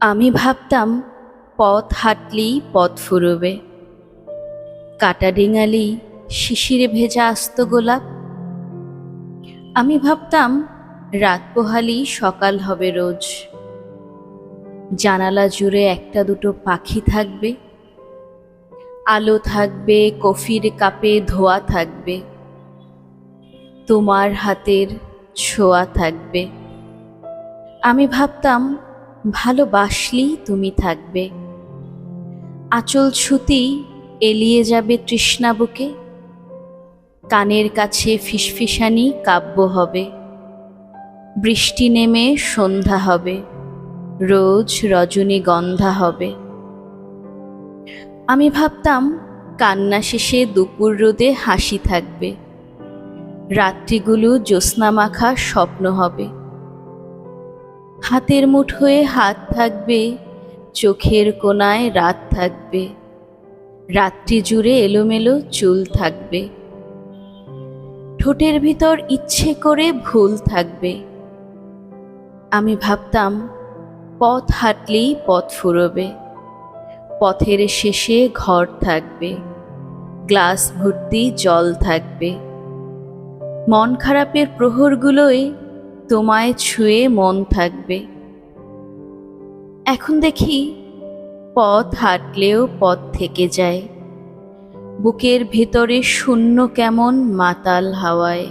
আমি ভাবতাম, পথ হাঁটলেই পথ ফুরবে। কাটা ডিঙালি শিশিরে ভেজা আস্ত গোলাপ। আমি ভাবতাম, রাত পোহালি সকাল হবে রোজ। জানালা জুড়ে একটা দুটো পাখি থাকবে। আলো থাকবে, কফির কাপে ধোয়া থাকবে। তোমার হাতের ছোঁয়া থাকবে। আমি ভাবতাম, ভালোবাসলেই তুমি থাকবে। আঁচল ছুতি এলিয়ে যাবে তৃষ্ণা বুকে। কানের কাছে ফিসফিসানি কাব্য হবে। বৃষ্টি নেমে সন্ধ্যা হবে। রোজ রজনীগন্ধা হবে। আমি ভাবতাম, কান্না শেষে দুপুর রোদে হাসি থাকবে। রাত্রিগুলো জ্যোৎস্না মাখা স্বপ্ন হবে। হাতের মুঠোয় হাত থাকবে, চোখের কোনায় রাত থাকবে। রাত্রি জুড়ে এলোমেলো চুল থাকবে। ঠোঁটের ভিতর ইচ্ছে করে ভুল থাকবে। আমি ভাবতাম, পথ হাঁটলেই পথ ফুরবে। পথের শেষে ঘর থাকবে। গ্লাস ভর্তি জল থাকবে। মন খারাপের প্রহরগুলোই তোমায় ছুঁয়ে মন থাকবে। এখন দেখি পথ হাঁটলেও পথ থেকে যায়। বুকের ভেতরে শূন্য কেমন মাতাল হাওয়ায়।